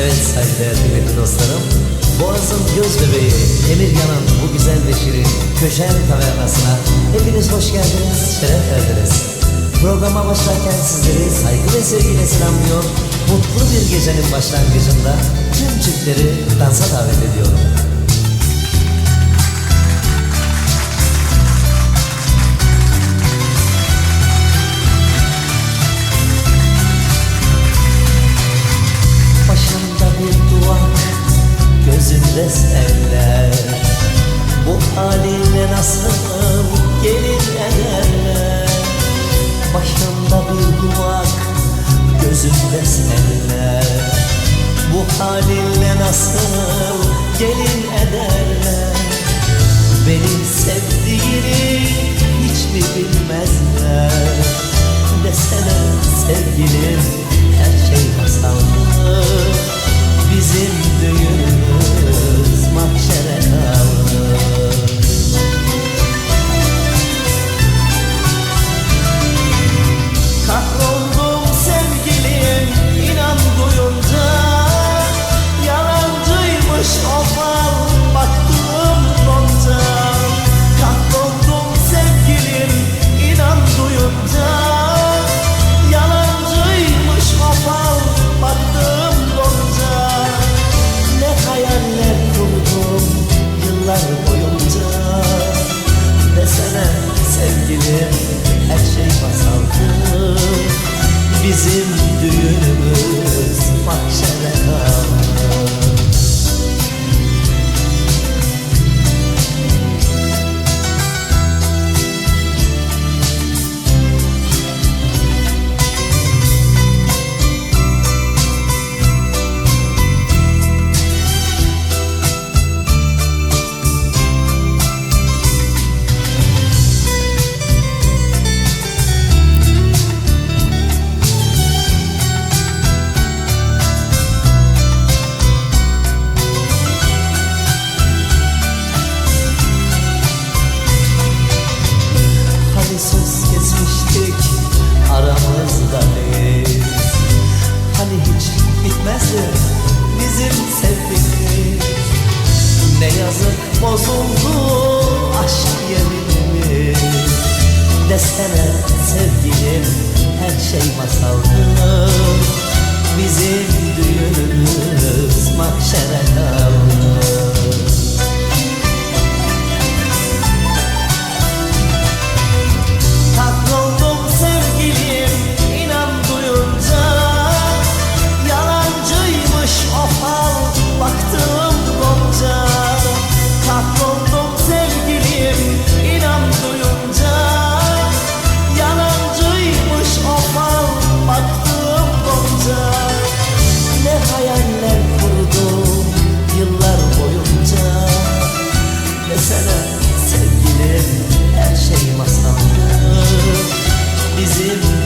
saygıdeğer kıymetli dostlarım. Boğaz'ın göz bebeği Emirgan'ın bu güzel ve şirin köşen tavernasına hepiniz hoş geldiniz, şeref verdiniz. Programa başlarken sizleri saygı ve sevgiyle selamlıyor. Mutlu bir gecenin başlangıcında tüm çiftleri dansa davet ediyorum. Gözünde seller Bu halinle nasıl gelin ederler Başında bir duvak, gözünde seller. Bu halinle nasıl gelin ederler? Benim sevdiğini hiç mi bilmezler? Desene sevgilim Desene sevgilim. Her şey masaldı Bizim düğünümüz mahşere kaldı aramızda biz Hani hiç bitmezdi bizim sevgimiz. Ne yazık bozuldu aşk yeminimiz Desene sevgilim her şey masaldı. Bizim You.